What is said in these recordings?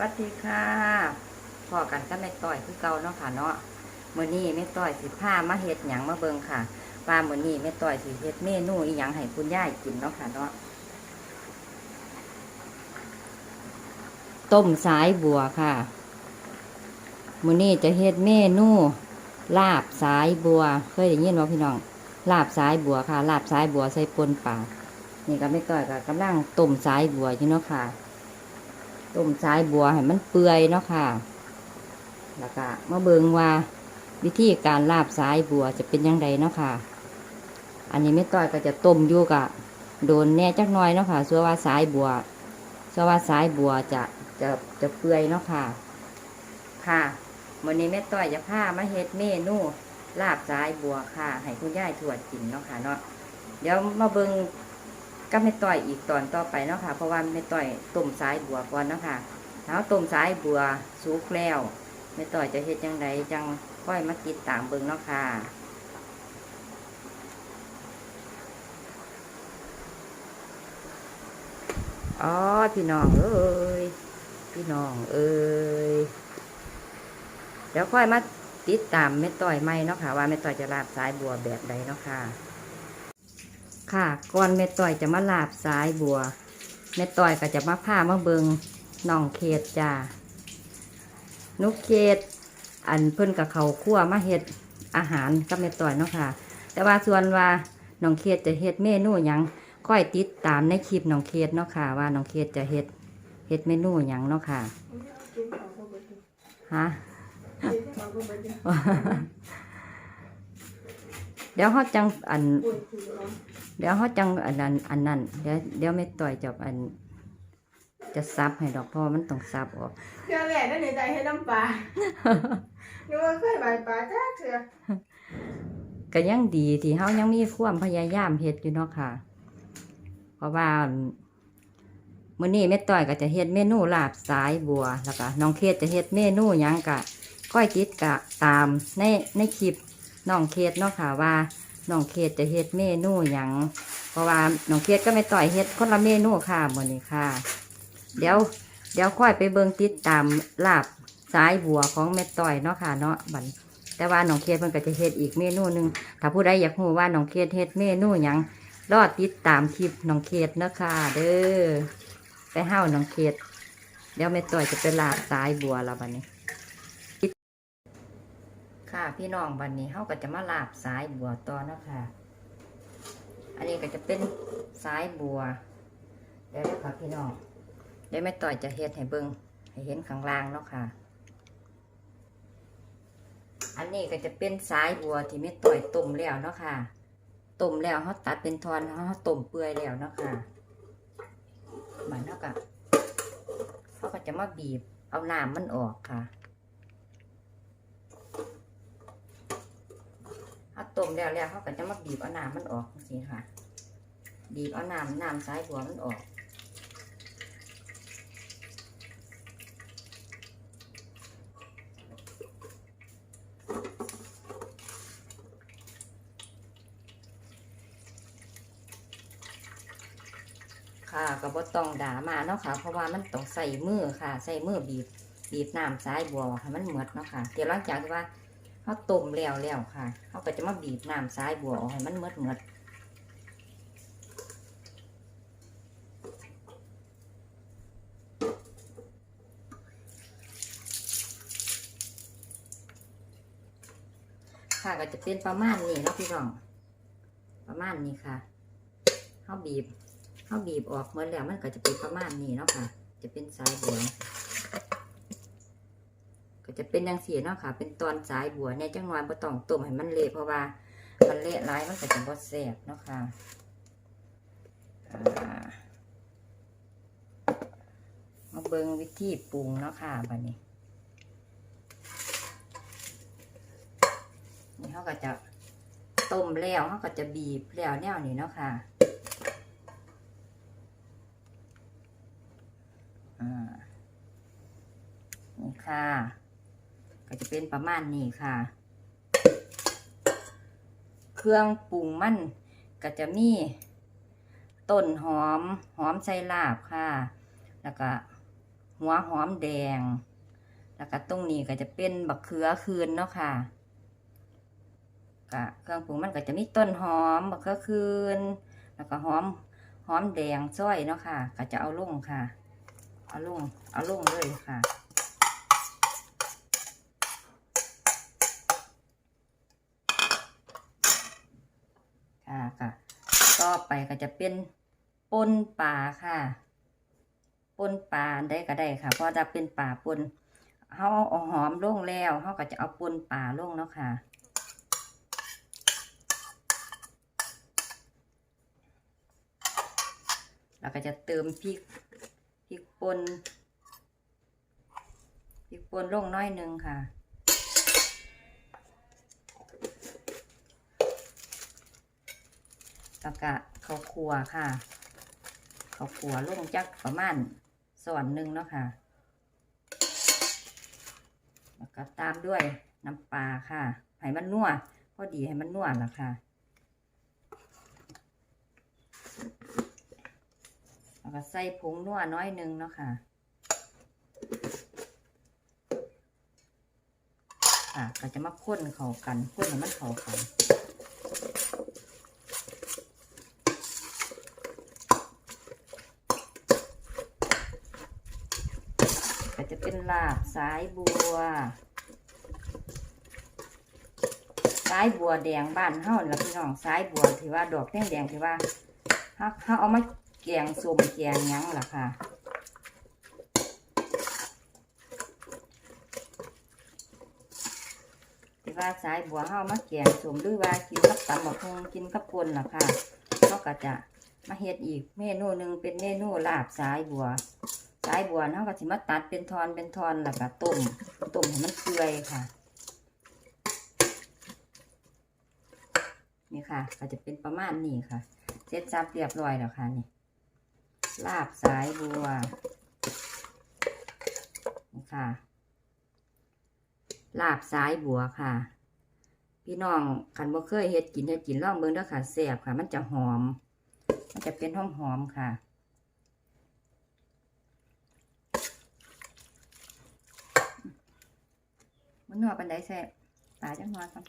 วัสดีค่ะพอกันก็แม่ต้อยคือเก่าเนาะค่ะเนาะมือนี้แม่ต้อยสิพามาเฮ็ดหยังมาเบิงค่ะว่ามือนี้แม่ต้อยสิเฮ็ดเมนูอีหยังให้คุณย่ายกินเนาะค่ะเนาะต้มสายบัวค่ะมือนี้จะเฮ็ดเมนูลาบสายบัว เคยได้ยินบ่พี่น้อง ลาบสายบัวค่ะ ลาบสายบัวใส่ปนปลานี่ก็แม่ต้อยก็กำลังต้มสายบัวอยู่เนาะค่ะ ต้มสายบัวให้มันเปื่อยเนาะค่ะ แล้วก็มาเบิงว่าวิธีการลาบสายบัวจะเป็นยังไงเนาะค่ะ อันนี้ไม่ต้อยก็จะต้มอยู่กับโดนแน่จักหน่อยเนาะค่ะเชื่อว่าสายบัวเชื่อว่าสายบัวจะจะจะเปื่อยเนาะค่ะ ค่ะวันนี้แม่ต้อยจะพามาเฮ็ดเมนูลาบสายบัวค่ะ ให้คุณยายถวดกินเนาะค่ะเนาะเดี๋ยวมาเบิง ก็ไม่ต่อยอีกตอนต่อไปเนาะค่ะ เพราะว่าไม่ต่อยต้มสายบัวก่อนเนาะค่ะถ้าต้มสายบัวสุกแล้วไม่ต่อยจะเฮ็ดยังไงจังค่อยมาติดตามเบิงเนาะค่ะอ๋อพี่น้องเอ้ยพี่น้องเอ้ยเดี๋ยวค่อยมาติดตามแม่ต่อยใหมเนาะค่ะ ว่าแม่ต่อยจะลาบสายบัวแบบใดเนาะค่ะ ค่ะก่อนแม่ต่อยจะมาลาบสายบัวแม่ต่อยก็จะมาพามาเบิงน้องเขตจ้านุกเขตอันเพิ่นกับเขาคั่วมาเฮ็ดอาหารกับแม่ต่อยเนาะค่ะ แต่ว่าส่วนว่าน้องเขตจะเฮ็ดเมนูหยังค่อยติดตามในคลิปน้องเขตเนาะค่ะ ว่าน้องเขตจะเฮ็ดเฮ็ดเมนูหยังเนาะค่ะฮะเดี๋ยวเขาจังอัน เดี๋ยวเขาจังอันนั้นอันนั้นเดี๋ยวเดี๋ยวไม่ต่อยจับอัน จะซับให้ดอกเพราะว่ามันต้องซับออกเชื่อแหละนั่นในใจให้น้ำปลานึกว่าเคยใบปลาจ้าเชื่อก็ยังดีที่เขายังมีความพยายามเฮ็ดอยู่เนาะค่ะ เพราะว่ามื้อนี้แม่ต่อยก็จะเฮ็ดเมนูลาบสายบัวแล้วก็น้องเคสจะเฮ็ดเมนูหยังกะก้อยติดกะตามในในคลิป น้องเคสเนาะค่ะว่าน้องเคสจะเฮ็ดเมนูหยังเพราะว่าน้องเคสก็ไม่ต่อยเฮ็ดคนละเมนูค่ะมื้อนี้ค่ะ เดี๋ยวเดี๋ยวค่อยไปเบิ่งติดตามลาบสายบัวของแม่ต่อยเนาะค่ะเนาะบัดแต่ว่าน้องเคสมันก็จะเฮ็ดอีกเมนูหนึงถ้าผู้ใดอยากรู้ว่าน้องเคสเฮ็ดเมนูหยังรอติดตามคลิปน้องเคสเนาะค่ะ เด้อไปเฮ้าวน้องเคสเดี๋ยวแม่ต่อยจะไปลาบสายบัวแล้วบัดนี้ ค่ะพี่น้องบัดนี้เฮาก็จะมาลาบสายบัวต่อเนาะค่ะอันนี้ก็จะเป็นสายบัวเดี๋ยวเด้อค่ะพี่น้องเดี๋ยวแม่ต่อยจะเฮ็ดให้เบิ่งให้เห็นข้างล่างเนาะค่ะ อันนี้ก็จะเป็นสายบัวที่แม่ต่อยต้มแล้วเนาะค่ะต้มแล้วเขาตัดเป็นทอนเขาต้มเปื่อยแล้วเนาะค่ะมันเท่ากับเขาก็จะมาบีบเอาน้ำมันออกค่ะ เขาต้มแล้วแล้วเขาก็จะมาบีบเอาน้ำมันออกสิค่ะ บีบเอาน้ำน้ำสายบัวมันออกค่ะก็บ่ต้องด่ามาเนาะค่ะ เพราะว่ามันต้องใส่มือค่ะ ใส่มือบีบบีบน้ำสายบัวให้มันหมดเนาะค่ะ เดี๋ยวหลังจากที่ว่า เขาต้มแล้วแล้วค่ะเขาก็จะมาบีบน้ำสายบัวออกให้มันหมดหมดค่ะก็จะเป็นประมาณนี้นะพี่น้อง ประมาณนี้ค่ะเขาบีบเขาบีบออกเมือแล้วมันก็จะเป็นประมาณนี้เนาะค่ะ จะเป็นสายบัว ก็จะเป็นดังสีเนาะค่ะ เป็นตอนสายบัวเนี่ยจังหวะบ่ต้องต้มให้มันเละเพราะว่ามันเละร้ายมันก็จะบ่แซ่บเนาะค่ะมาเบิงวิธีปรุงเนาะค่ะบัดนี้นี่เขาก็จะต้มแล้วเขาก็จะบีบแล้วแนวนี้เนาะค่ะอ่านี่ค่ะ ก็จะเป็นประมาณนี้ค่ะ เครื่องปรุงมันก็จะมีต้นหอมหอมใส่ลาบค่ะ แล้วก็หัวหอมแดง แล้วก็ตรงนี้ก็จะเป็นบักเขือคืนเนาะค่ะก็เครื่องปรุงมันก็จะมีต้นหอมบักเขือคืน แล้วก็หอมหอมแดงซ้อยเนาะค่ะ ก็จะเอาลงค่ะ เอาลงเอาลงเลยค่ะ ค่ะค่ะ ต่อไปก็จะเป็นปนป่าค่ะปนป่าได้ก็ได้ค่ะ เพราะจะเป็นป่าปนเขาเอาหอมลงแล้วเขาก็จะเอาปนป่าลงเนาะค่ะแล้วก็จะเติมพริกพริกป่นพริกป่นลงน้อยหนึงค่ะ แล้วก็ข้าวคั่วค่ะข้าวคั่วลงจักประมาณส่วนหนึ่งเนาะค่ะ แล้วก็ตามด้วยน้ำปลาค่ะให้มันนัวพอดีให้มันนัวละค่ะ แล้วก็ใส่ผงนัวน้อยหนึงเนาะค่ะ ค่ะ ก็จะมาข้นเข้ากันข้นให้มันเข้ากัน ก็จะเป็นลาบ สายบัว สายบัวแดงบ้านเฮาล่ะพี่น้องสายบัวที่ว่าดอกแดงแดงที่ว่าเฮาเฮาเอามาแกงส้มแกงยังล่ะค่ะที่ว่าสายบัวเฮามาแกงส้มหรือว่ากินกับตำบักฮงกินกับปนล่ะค่ะเขาก็จะมาเฮ็ดอีกเมนูหนึ่งเป็นเมนูลาบสายบัวายบัวเขาก็สิมาตัดเป็นทอนเป็นทอนแล้วก็ต้มต้มให้มันเปื่อยค่ะ นี่ค่ะ ก็จะเป็นประมาณนี้ค่ะเสร็จสับเรียบร้อยแล้วค่ะนี่ลาบสายบัวนี่ค่ะ ลาบสายบัวค่ะ พี่น้องคันบ่เคยเฮ็ดกินเฮ็ดกินลองเบิ่งเด้อค่ะแซ่บค่ะ มันจะหอม มันจะเป็นหอมหอมค่ะ มันนัวปันไดแซ่บปลาจังหวะก่อน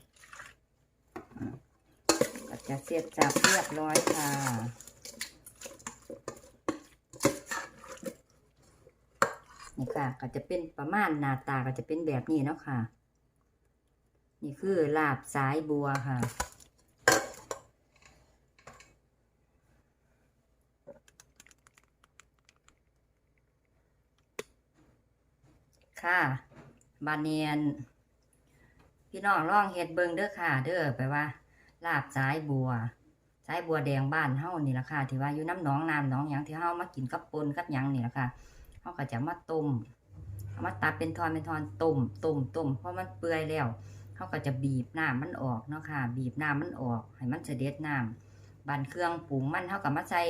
ก็จะเสร็จจับเรียบร้อยค่ะนี่ค่ะก็จะเป็นประมาณหน้าตาก็จะเป็นแบบนี้เนาะค่ะ นี่คือลาบสายบัวค่ะค่ะ บานเนียน พี่น้องลองเฮ็ดเบิงเด้อค่ะ เด้อแปลว่า ลาบสายบัว สายบัวแดงบ้านเฮานี่ละค่ะที่ว่าอยู่น้ำหนองน้ำหนองหยังที่เฮามากินกับปนกับหยังนี่ละค่ะเฮาก็จะมาต้มเอามาตัดเป็นทอนเป็นทอนต้มต้มต้มเพราะมันเปื่อยแล้วเฮาก็จะบีบน้ำมันออกเนาะค่ะ บีบน้ำมันออก ให้มันเสด็จน้ำบันเครื่องปรุงมันเฮาก็มาใส่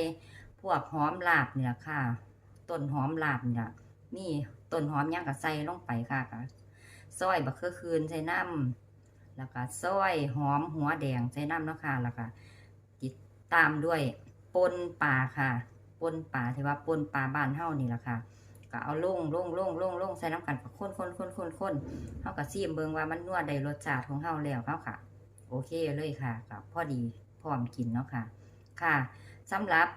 พวกหอมลาบนี่ละค่ะต้นหอมลาบนี่ล่ะนี่ต้นหอมยังก็ใส่ลงไปค่ะก็ ซอยบักเขือคืนใส่น้ำแล้วก็ซอยหอมหัวแดงใส่น้ำเนาะค่ะแล้วก็จิตตามด้วยปนปลาค่ะปนปลาที่ว่าปนปลาบ้านเฮานี่แหละค่ะก็เอาลงลงลงลงลงใส่น้ำกันก็คนคนคนคนคนเฮาก็ซีมเบิงว่ามันนัวได้รสชาติของเฮาแล้วเนาะค่ะ โอเคเลยค่ะก็พอดีพร้อมกินเนาะค่ะ ค่ะสำหรับ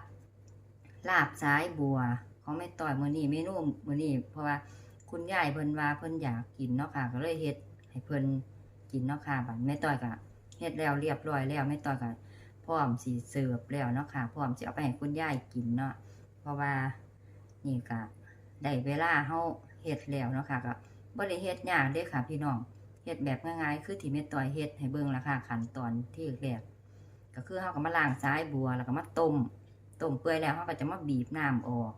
ลาบสายบัวของแม่ต่อยมือนี้เมนูมือนี้เพราะว่า คุณยายเพิ่นว่าเพิ่นอยากกินเนาะค่ะ ก็เลยเฮ็ดให้เพิ่นกินเนาะค่ะบัดแม่ต่อยก็เฮ็ดแล้วเรียบร้อยแล้วแม่ต่อยก็พร้อมสิเสิร์ฟแล้วเนาะค่ะพร้อมสิเอาไปให้คุณยายกินเนาะเพราะว่านี่ก็ได้เวลาเฮาเฮ็ดแล้วเนาะค่ะก็บ่ได้เฮ็ดยากเด้ค่ะ พี่น้องเฮ็ดแบบง่ายๆคือที่แม่ต่อยเฮ็ดให้เบิ่งละค่ะขั้นตอนที่แรกก็คือเขาก็มาล้างซ้ายบัวแล้วก็มาต้มต้มเปื่อยแล้วเขาก็จะมาบีบน้ำออก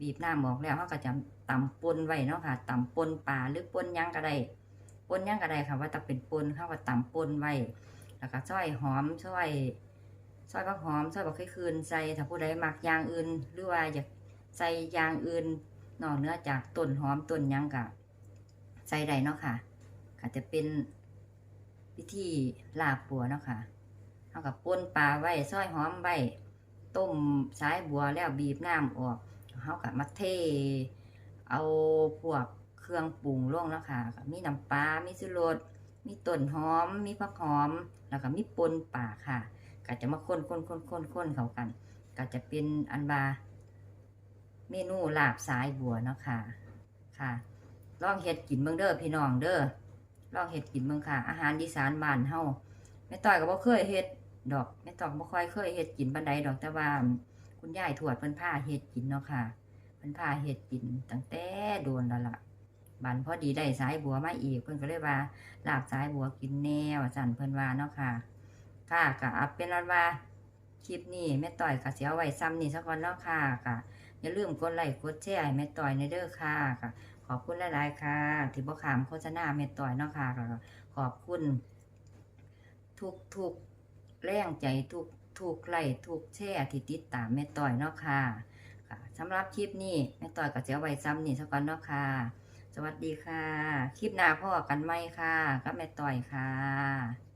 บีบน้ำออกแล้วเขาก็จะตำปนไว้เนาะค่ะตำปนปลาหรือปนยังก็ได้ปนยังก็ได้ค่ะ ว่าแต่เป็นปนเขาก็ตำปนไว้แล้วก็ซอยหอมซอยซอยผักหอมซอยบักไข่คืนใส่ถ้าผู้ใดมักยางอื่น หรือว่าอยากใส่ยางอื่นนอกเนื้อจากต้นหอมต้นยังก็ใส่ได้เนาะค่ะก็จะเป็นวิธีลาบปัวเนาะค่ะเอากับปนปลาไว้ซอยหอมไว้ต้มสายบัวแล้วบีบน้ำออก เขากับมาเท เอาพวกเครื่องปรุงลงเนาะค่ะมีน้ำปลา มีสุรสมีต้นหอม มีผักหอม แล้วก็มีปนป่าค่ะก็จะมาคนคนคนคนคนเข้ากัน ก็จะเป็นอันบาเมนูลาบสายบัวเนาะค่ะค่ะ ลองเฮ็ดกินเบิ่งเด้อพี่น้องเด้อลองเฮ็ดกินเบิ่งค่ะ อาหารอีสานบ้านเฮาแม่ต้อยก็บ่เคยเฮ็ดดอกแม่ต้อยบ่ค่อยเคยเฮ็ดกินปานใดดอกแต่ว่า คุณยายทวดเพิ่นพาเฮ็ดกินเนาะค่ะเพิ่นพาเฮ็ดกินตั้งแต่โดนแล้วล่ะบันพอดีได้สายบัวมาอีกเพิ่นก็เลยว่าลาบสายบัวกินแนว่าซั่นเพิ่นว่าเนาะค่ะ ค่ะก็เอาเป็นอันว่าคลิปนี้แม่ต้อยก็สิเอาไว้ซ้ำนี่ซะก่อนเนาะค่ะก็อย่าลืมกดไลค์กดแชร์แม่ต้อยในเด้อค่ะก็ขอบคุณหลายๆค่ะที่บ่ขามโฆษณาแม่ต้อยเนาะค่ะก็ขอบคุณ ทุกทุกแรงใจทุก ถูกไล่ถูกแช่ที่ติดตามแม่ต่อยเนาะค่ะค่ะสำหรับคลิปนี้แม่ต่อยก็จะเอาไว้ซ้ำนี่ซะก่อนเนาะค่ะ สวัสดีค่ะ คลิปหน้าพ่อกันไหมค่ะกับแม่ต่อยค่ะ